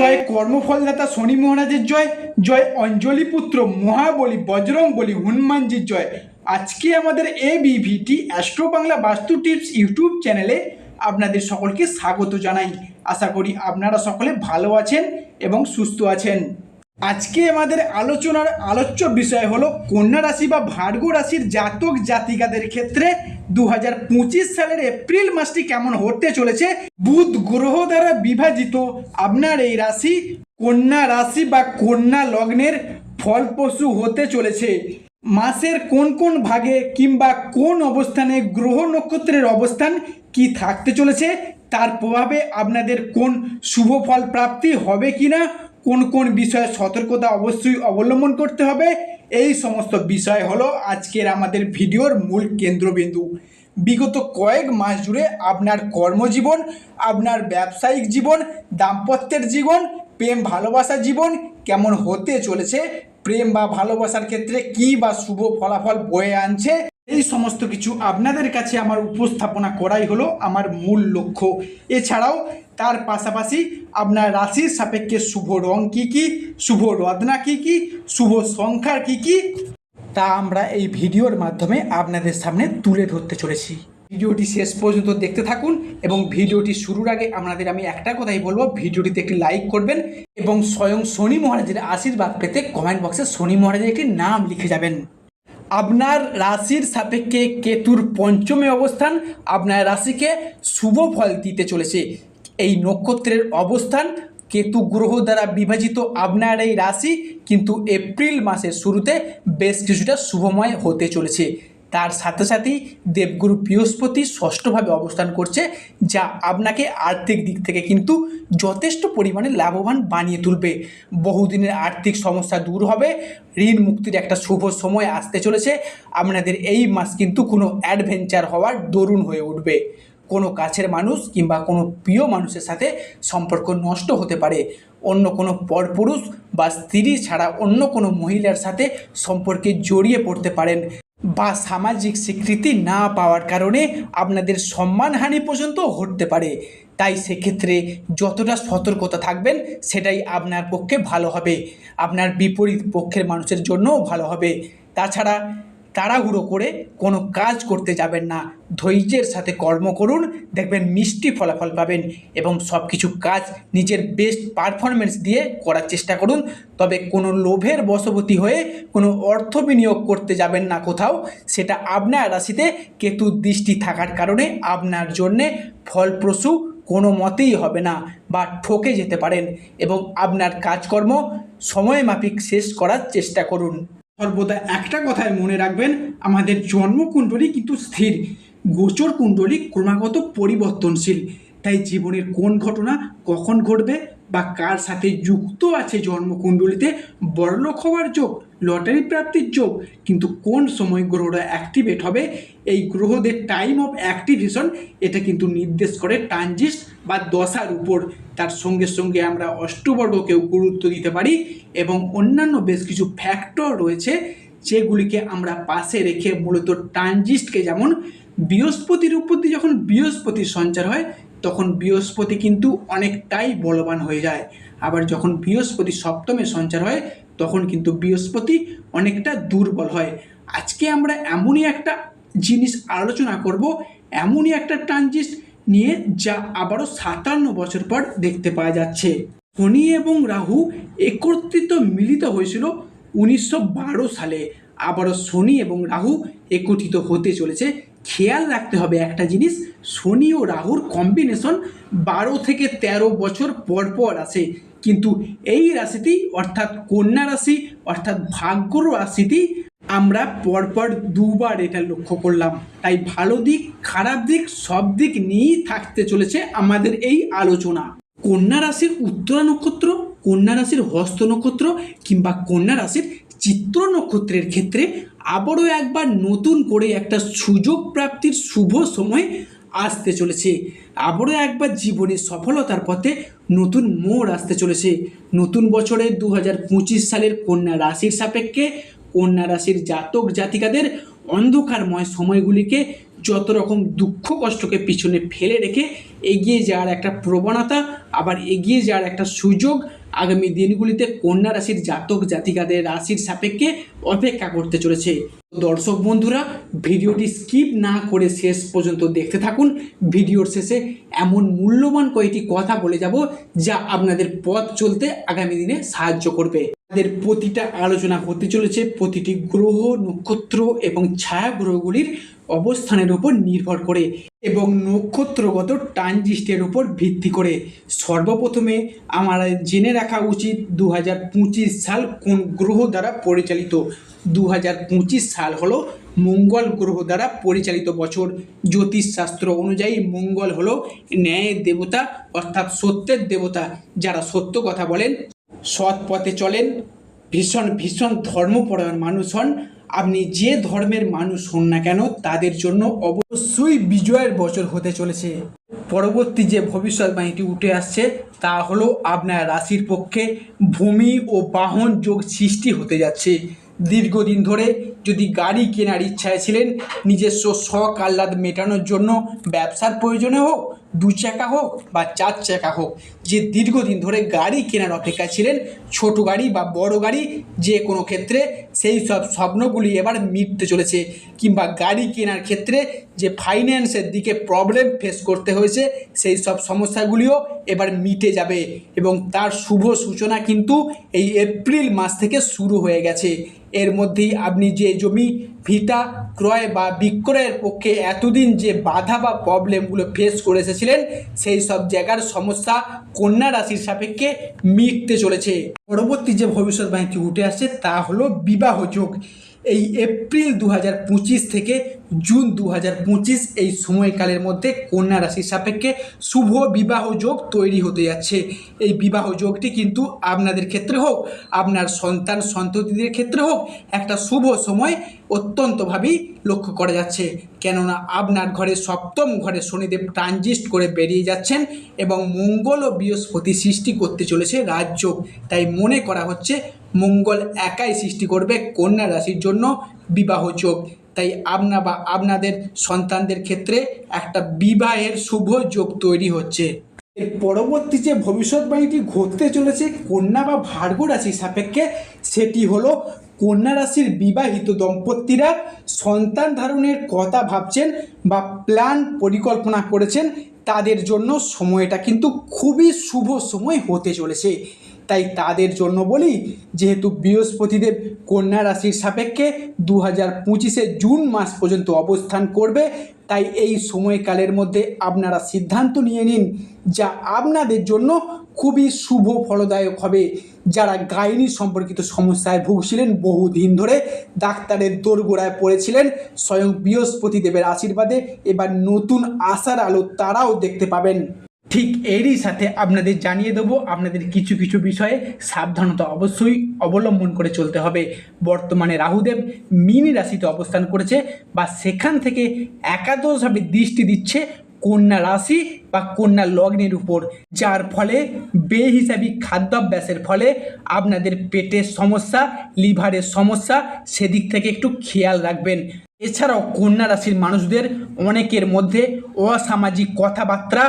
জয় কর্মফলদাতা শনি মহারাজের জয় জয় অঞ্জলি পুত্র মহাবলী বজরং বলি হনুমানজির জয়। আজকে আমাদের এ বিভিটি অ্যাস্ট্রো বাংলা বাস্তু টিপস ইউটিউব চ্যানেলে আপনাদের সকলকে স্বাগত জানাই। আশা করি আপনারা সকলে ভালো আছেন এবং সুস্থ আছেন। আজকে আমাদের আলোচনার আলোচ্য বিষয় হলো কন্যা রাশি বা ভার্গ রাশির জাতক জাতিকাদের ক্ষেত্রে দু হাজার পঁচিশ সালের এপ্রিল মাসটি কেমন হতে চলেছে? বুধ গ্রহ দ্বারা বিভাজিত আপনার এই রাশি কন্যা রাশি বা কন্যা লগ্নের ফলপ্রসূ হতে চলেছে। মাসের কোন কোন ভাগে কিংবা কোন অবস্থানে গ্রহ নক্ষত্রের অবস্থান কি থাকতে চলেছে? তার প্রভাবে আপনাদের কোন শুভ ফল প্রাপ্তি হবে কিনা? কোন কোন বিষয়ে সতর্কতা অবশ্যই অবলম্বন করতে হবে? এই সমস্ত বিষয় হলো আজকের আমাদের ভিডিওর মূল কেন্দ্রবিন্দু। বিগত কয়েক মাস জুড়ে আপনার কর্মজীবন, আপনার ব্যবসায়িক জীবন, দাম্পত্যের জীবন, প্রেম, ভালোবাসা জীবন কেমন হতে চলেছে, প্রেম বা ভালোবাসার ক্ষেত্রে কি বা শুভ ফলাফল বয়ে আনছে, এই সমস্ত কিছু আপনাদের কাছে আমার উপস্থাপনা করাই হলো আমার মূল লক্ষ্য। এছাড়াও তার পাশাপাশি আপনার রাশির সাপেক্ষে শুভ রং কী কী? শুভ রত্না কী কী? শুভ সংখ্যার কী কী? তা আমরা এই ভিডিওর মাধ্যমে আপনাদের সামনে তুলে ধরতে চলেছি। ভিডিওটি শেষ পর্যন্ত দেখতে থাকুন এবং ভিডিওটি শুরুর আগে আপনাদের আমি একটা কথাই বলব, ভিডিওটিতে একটি লাইক করবেন এবং স্বয়ং শনি মহারাজের আশীর্বাদ পেতে কমেন্ট বক্সে শনি মহারাজের একটি নাম লিখে যাবেন। আপনার রাশির সাপেক্ষে কেতুর পঞ্চমে অবস্থান, আপনার রাশিকে শুভ ফল দিতে চলেছে। এই নক্ষত্রের অবস্থান কেতু গ্রহ দ্বারা বিভাজিত আপনার এই রাশি কিন্তু এপ্রিল মাসের শুরুতে বেশ কিছুটা শুভময় হতে চলেছে। তার সাথে সাথেই দেবগুরু বৃহস্পতি ষষ্ঠভাবে অবস্থান করছে, যা আপনাকে আর্থিক দিক থেকে কিন্তু যথেষ্ট পরিমাণে লাভবান বানিয়ে তুলবে। বহুদিনের আর্থিক সমস্যা দূর হবে, ঋণ মুক্তির একটা শুভ সময় আসতে চলেছে। আপনাদের এই মাস কিন্তু কোনো অ্যাডভেঞ্চার হওয়ার দরুণ হয়ে উঠবে। কোনো কাছের মানুষ কিংবা কোনো প্রিয় মানুষের সাথে সম্পর্ক নষ্ট হতে পারে। অন্য কোনো পরপুরুষ বা স্ত্রী ছাড়া অন্য কোনো মহিলার সাথে সম্পর্কে জড়িয়ে পড়তে পারেন বা সামাজিক স্বীকৃতি না পাওয়ার কারণে আপনাদের সম্মানহানি পর্যন্ত ঘটতে পারে। তাই সেক্ষেত্রে যতটা সতর্কতা থাকবেন সেটাই আপনার পক্ষে ভালো হবে। আপনার বিপরীত পক্ষের মানুষের জন্যও ভালো হবে। তাছাড়া তাড়াহুড়ো করে কোনো কাজ করতে যাবেন না। ধৈর্যের সাথে কর্ম করুন, দেখবেন মিষ্টি ফলাফল পাবেন এবং সব কিছু কাজ নিজের বেস্ট পারফরমেন্স দিয়ে করার চেষ্টা করুন। তবে কোনো লোভের বশবর্তী হয়ে কোনো অর্থ বিনিয়োগ করতে যাবেন না কোথাও। সেটা আপনার রাশিতে কেতুর দৃষ্টি থাকার কারণে আপনার জন্যে ফলপ্রসূ কোনো মতেই হবে না বা ঠকে যেতে পারেন এবং আপনার কাজকর্ম সময় মাফিক শেষ করার চেষ্টা করুন। সর্বদা একটা কথায় মনে রাখবেন, আমাদের জন্মকুণ্ডলী কিন্তু স্থির। গোচর কুণ্ডলী ক্রমাগত পরিবর্তনশীল। তাই জীবনের কোন ঘটনা কখন ঘটবে বা কার সাথে যুক্ত আছে জন্মকুণ্ডলীতে বড়লোক হওয়ার যোগ? লটারি প্রাপ্তির যোগ, কিন্তু কোন সময় গ্রহটা অ্যাক্টিভেট হবে? এই গ্রহদের টাইম অফ অ্যাক্টিভেশন এটা কিন্তু নির্দেশ করে ট্রানজিস্ট বা দশার উপর। তার সঙ্গে সঙ্গে আমরা অষ্টবর্গকেও গুরুত্ব দিতে পারি এবং অন্যান্য বেশ কিছু ফ্যাক্টর রয়েছে, যেগুলিকে আমরা পাশে রেখে মূলত ট্রানজিস্টকে যেমন বৃহস্পতির উপর দিয়ে যখন বৃহস্পতির সঞ্চার হয়, তখন বৃহস্পতি কিন্তু অনেকটাই বলবান হয়ে যায়। আবার যখন বৃহস্পতি সপ্তমে সঞ্চার হয় তখন কিন্তু বৃহস্পতি অনেকটা দুর্বল হয়। আজকে আমরা এমনই একটা জিনিস আলোচনা করব, এমনই একটা ট্রানজিস্ট নিয়ে যা আবারও সাতান্ন বছর পর দেখতে পাওয়া যাচ্ছে। শনি এবং রাহু একত্রিত মিলিত হয়েছিল উনিশশো বারো সালে। আবারও শনি এবং রাহু একত্রিত হতে চলেছে। খেয়াল রাখতে হবে একটা জিনিস, শনি ও রাহুর কম্বিনেশন বারো থেকে ১৩ বছর পর পর আসে কিন্তু এই রাশিটি অর্থাৎ কন্যা রাশি, অর্থাৎ ভাগ্য রাশিটি আমরা পরপর দুবার এটা লক্ষ্য করলাম। তাই ভালো দিক, খারাপ দিক, সব দিক নিয়েই থাকতে চলেছে আমাদের এই আলোচনা। কন্যা রাশির উত্তরা নক্ষত্র, কন্যা রাশির হস্ত নক্ষত্র কিংবা কন্যা রাশির চিত্র নক্ষত্রের ক্ষেত্রে আবারও একবার নতুন করে একটা সুযোগ প্রাপ্তির শুভ সময় আসতে চলেছে। আবারও একবার জীবনে সফলতার পথে নতুন মোড় আসতে চলেছে। নতুন বছরে দু হাজার পঁচিশ সালের কন্যা রাশির সাপেক্ষে কন্যা রাশির জাতক জাতিকাদের অন্ধকারময় সময়গুলিকে যত রকম দুঃখ কষ্টকে পিছনে ফেলে রেখে এগিয়ে যাওয়ার একটা প্রবণতা, আবার এগিয়ে যাওয়ার একটা সুযোগ আগামী দিনগুলিতে কন্যা রাশির জাতক জাতিকাদের রাশির সাপেক্ষে অপেক্ষা করতে চলেছে। দর্শক বন্ধুরা, ভিডিওটি স্কিপ না করে শেষ পর্যন্ত দেখতে থাকুন। ভিডিওর শেষে এমন মূল্যবান কয়েকটি কথা বলে যাব যা আপনাদের পথ চলতে আগামী দিনে সাহায্য করবে। তাদের প্রতিটা আলোচনা হতে চলেছে। প্রতিটি গ্রহ, নক্ষত্র এবং ছায়া গ্রহগুলির অবস্থানের উপর নির্ভর করে এবং নক্ষত্রগত ট্রানজিস্টের উপর ভিত্তি করে। সর্বপ্রথমে আমার জেনে রাখা উচিত দু হাজার পঁচিশ সাল কোন গ্রহ দ্বারা পরিচালিত। দু হাজার পঁচিশ সাল হলো মঙ্গল গ্রহ দ্বারা পরিচালিত বছর। জ্যোতিষশাস্ত্র অনুযায়ী মঙ্গল হলো ন্যায়ের দেবতা অর্থাৎ সত্যের দেবতা, যারা সত্য কথা বলেন, সৎ পথে চলেন, ভীষণ ভীষণ ধর্মপরায়ণ মানুষ হন আপনি যে ধর্মের মানুষ হন না কেন, তাদের জন্য অবশ্যই বিজয়ের বছর হতে চলেছে। পরবর্তী যে ভবিষ্যৎবাণীটি উঠে আসছে, তা হলো আপনার রাশির পক্ষে ভূমি ও বাহন যোগ সৃষ্টি হতে যাচ্ছে। দীর্ঘদিন ধরে যদি গাড়ি কেনার ইচ্ছায় ছিলেন, নিজস্ব শখ আহ্লাদ মেটানোর জন্য ব্যবসার প্রয়োজনে হোক দু চাকা হোক বা চার চাকা হোক, যে দীর্ঘদিন ধরে গাড়ি কেনার অপেক্ষা ছিলেন, ছোট গাড়ি বা বড় গাড়ি যে কোনো ক্ষেত্রে সেই সব স্বপ্নগুলি এবার মিটতে চলেছে। কিংবা গাড়ি কেনার ক্ষেত্রে যে ফাইন্যান্সের দিকে প্রবলেম ফেস করতে হয়েছে, সেই সব সমস্যাগুলিও এবার মিটে যাবে। এবং তার শুভ সূচনা কিন্তু এই এপ্রিল মাস থেকে শুরু হয়ে গেছে। এর মধ্যেই আপনি যে জমি, ভিটা ক্রয় বা বিক্রয়ের পক্ষে এতদিন যে বাধা বা প্রবলেমগুলো ফেস করে এসেছিলেন, সেই সব জায়গার সমস্যা কন্যা রাশির সাপেক্ষে মিটতে চলেছে। পরবর্তী যে ভবিষ্যৎ ভবিষ্যৎবাণীটি উঠে আসছে তা হলো বিবাহ যোগ। এই এপ্রিল দু হাজার পঁচিশ থেকে জুন দু হাজার পঁচিশ এই সময়কালের মধ্যে কন্যা রাশির সাপেক্ষে শুভ বিবাহ যোগ তৈরি হতে যাচ্ছে। এই বিবাহ যোগটি কিন্তু আপনাদের ক্ষেত্রে হোক, আপনার সন্তান সন্ততিদের ক্ষেত্রে হোক, একটা শুভ সময় অত্যন্তভাবেই লক্ষ্য করা যাচ্ছে। কেননা আপনার ঘরে সপ্তম ঘরে শনিদেব ট্রানজিস্ট করে বেরিয়ে যাচ্ছেন এবং মঙ্গল ও বৃহস্পতি সৃষ্টি করতে চলেছে রাজযোগ তাই মনে করা হচ্ছে মঙ্গল একাই সৃষ্টি করবে কন্যা রাশির জন্য বিবাহ যোগ। তাই আপনা বা আপনাদের সন্তানদের ক্ষেত্রে একটা বিবাহের শুভ যোগ তৈরি হচ্ছে। এর পরবর্তী যে ভবিষ্যৎবাণীটি ঘটতে চলেছে কন্যা বা ভার্গ রাশির সাপেক্ষে, সেটি হলো কন্যা রাশির বিবাহিত দম্পতিরা সন্তান ধারণের কথা ভাবছেন বা প্ল্যান পরিকল্পনা করেছেন, তাদের জন্য সময়টা কিন্তু খুবই শুভ সময় হতে চলেছে। তাই তাদের জন্য বলি, যেহেতু বৃহস্পতিদেব কন্যা রাশির সাপেক্ষে দু হাজার পঁচিশে জুন মাস পর্যন্ত অবস্থান করবে, তাই এই সময়কালের মধ্যে আপনারা সিদ্ধান্ত নিয়ে নিন যা আপনাদের জন্য খুবই শুভ ফলদায়ক হবে। যারা গাইনি সম্পর্কিত সমস্যায় ভুগছিলেন বহুদিন ধরে, ডাক্তারের দোরগোড়ায় পড়েছিলেন, স্বয়ং বৃহস্পতিদেবের আশীর্বাদে এবার নতুন আশার আলো তারাও দেখতে পাবেন। ঠিক এরই সাথে আপনাদের জানিয়ে দেবো, আপনাদের কিছু কিছু বিষয়ে সাবধানতা অবশ্যই অবলম্বন করে চলতে হবে। বর্তমানে রাহুদেব মিনি রাশিতে অবস্থান করেছে বা সেখান থেকে একাদশভাবে দৃষ্টি দিচ্ছে কন্যা রাশি বা কন্যা লগ্নের উপর। যার ফলে বেহিসাবি খাদ্যাভ্যাসের ফলে আপনাদের পেটের সমস্যা, লিভারের সমস্যা সেদিক থেকে একটু খেয়াল রাখবেন। এছাড়াও কন্যা রাশির মানুষদের অনেকের মধ্যে অসামাজিক কথাবার্তা,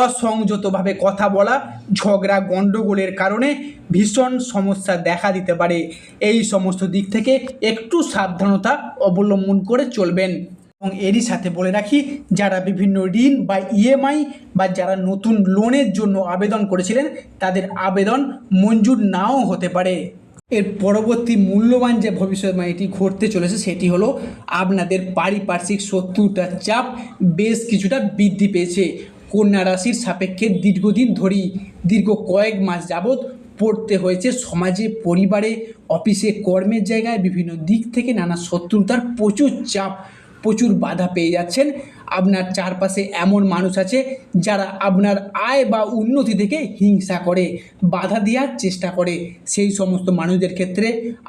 অসংযতভাবে কথা বলা, ঝগড়া গণ্ডগোলের কারণে ভীষণ সমস্যা দেখা দিতে পারে। এই সমস্ত দিক থেকে একটু সাবধানতা অবলম্বন করে চলবেন। এবং এরই সাথে বলে রাখি, যারা বিভিন্ন ঋণ বা ইএমআই বা যারা নতুন লোনের জন্য আবেদন করেছিলেন, তাদের আবেদন মঞ্জুর নাও হতে পারে। এর পরবর্তী মূল্যবান যে ভবিষ্যৎবাণীটি ঘটতে চলেছে, সেটি হলো আপনাদের পারিপার্শ্বিক শত্রুতার চাপ বেশ কিছুটা বৃদ্ধি পেয়েছে। কন্যা রাশির সাপেক্ষে দীর্ঘদিন ধরেই দীর্ঘ কয়েক মাস যাবৎ পড়তে হয়েছে সমাজে, পরিবারে, অফিসে, কর্মের জায়গায়, বিভিন্ন দিক থেকে নানা শত্রুতার প্রচুর চাপ প্রচুর বাধা পেয়ে যাচ্ছেন। আপনার চারপাশে এমন মানুষ আছে যারা আপনার আয় বা উন্নতি থেকে হিংসা করে, বাধা দেওয়ার চেষ্টা করে। সেই সমস্ত মানুষদের ক্ষেত্রে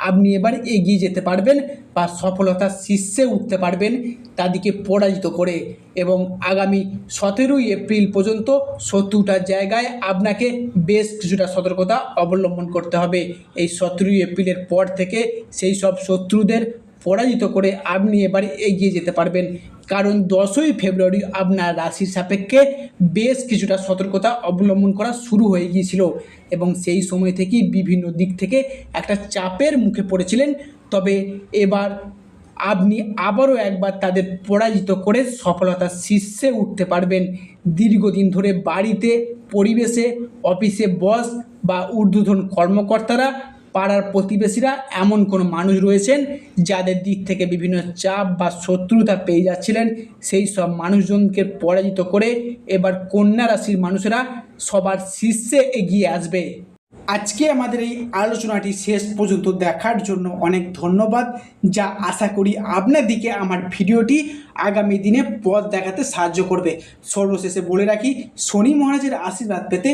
আপনি এবার এগিয়ে যেতে পারবেন বা সফলতার শীর্ষে উঠতে পারবেন তাদেরকে পরাজিত করে। এবং আগামী সতেরোই এপ্রিল পর্যন্ত শত্রুটার জায়গায় আপনাকে বেশ কিছুটা সতর্কতা অবলম্বন করতে হবে। এই সতেরোই এপ্রিলের পর থেকে সেই সব শত্রুদের পরাজিত করে আপনি এবার এগিয়ে যেতে পারবেন। কারণ দশই ফেব্রুয়ারি আপনার রাশির সাপেক্ষে বেশ কিছুটা সতর্কতা অবলম্বন করা শুরু হয়ে গিয়েছিল এবং সেই সময় থেকেই বিভিন্ন দিক থেকে একটা চাপের মুখে পড়েছিলেন। তবে এবার আপনি আবারও একবার তাদের পরাজিত করে সফলতার শীর্ষে উঠতে পারবেন। দীর্ঘদিন ধরে বাড়িতে, পরিবেশে, অফিসে বস বা ঊর্ধ্বতন কর্মকর্তারা পাড়ার প্রতিবেশীরা এমন কোনো মানুষ রয়েছেন যাদের দিক থেকে বিভিন্ন চাপ বা শত্রুতা পেয়ে যাচ্ছিলেন। সেই সব মানুষজনকে পরাজিত করে এবার কন্যা রাশির মানুষেরা সবার শীর্ষে এগিয়ে আসবে। আজকে আমাদের এই আলোচনাটি শেষ পর্যন্ত দেখার জন্য অনেক ধন্যবাদ, যা আশা করি আপনার দিকে আমার ভিডিওটি আগামী দিনে পথ দেখাতে সাহায্য করবে। সর্বশেষে বলে রাখি, শনি মহারাজের আশীর্বাদ পেতে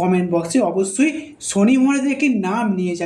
কমেন্ট বক্সে অবশ্যই শনি মহারাজের একটি নাম নিয়ে যাবে